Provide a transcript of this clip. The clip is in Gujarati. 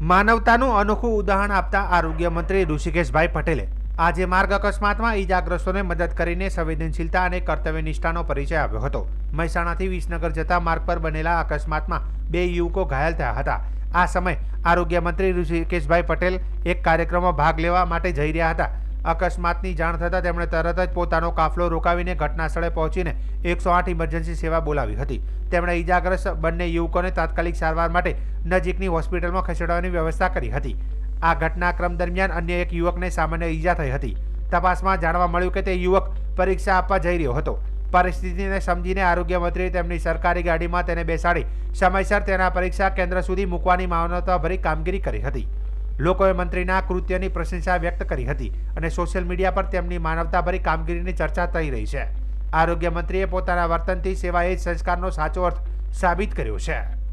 માનવતાનું અનોખું ઉદાહરણ આપતા આરોગ્ય મંત્રી ઋષિકેશભાઈ પટેલે આજે માર્ગ અકસ્માતમાં ઈજાગ્રસ્તોને મદદ કરીને સંવેદનશીલતા અને કર્તવ્યનિષ્ઠાનો પરિચય આપ્યો હતો. મહેસાણાથી વિસનગર જતા માર્ગ પર બનેલા અકસ્માતમાં બે યુવકો ઘાયલ થયા હતા. આ સમયે આરોગ્ય મંત્રી ઋષિકેશભાઈ પટેલ એક કાર્યક્રમમાં ભાગ લેવા માટે જઈ રહ્યા હતા. અકસ્માતની જાણ થતાં તેમણે તરત જ પોતાનો કાફલો રોકાવીને ઘટના સ્થળે પહોંચીને એકસો આઠ ઇમરજન્સી સેવા બોલાવી હતી. તેમણે ઈજાગ્રસ્ત બંને યુવકોને તાત્કાલિક સારવાર માટે નજીકની હોસ્પિટલમાં ખસેડવાની વ્યવસ્થા કરી હતી. આ ઘટનાક્રમ દરમિયાન અન્ય એક યુવકને સામાન્ય ઈજા થઈ હતી. તપાસમાં જાણવા મળ્યું કે તે યુવક પરીક્ષા આપવા જઈ રહ્યો હતો. પરિસ્થિતિને સમજીને આરોગ્ય મંત્રીએ તેમની સરકારી ગાડીમાં તેને બેસાડી સમયસર તેના પરીક્ષા કેન્દ્ર સુધી મૂકવાની માનવતાભરી કામગીરી કરી હતી. લોકોએ મંત્રીના કૃત્યની પ્રશંસા વ્યક્ત કરી હતી અને સોશિયલ મીડિયા પર તેમની માનવતાભરી કામગીરીની ચર્ચા થઈ રહી છે. આરોગ્ય મંત્રીએ પોતાના વર્તનથી સેવા એ સંસ્કારનો સાચો અર્થ સાબિત કર્યો છે.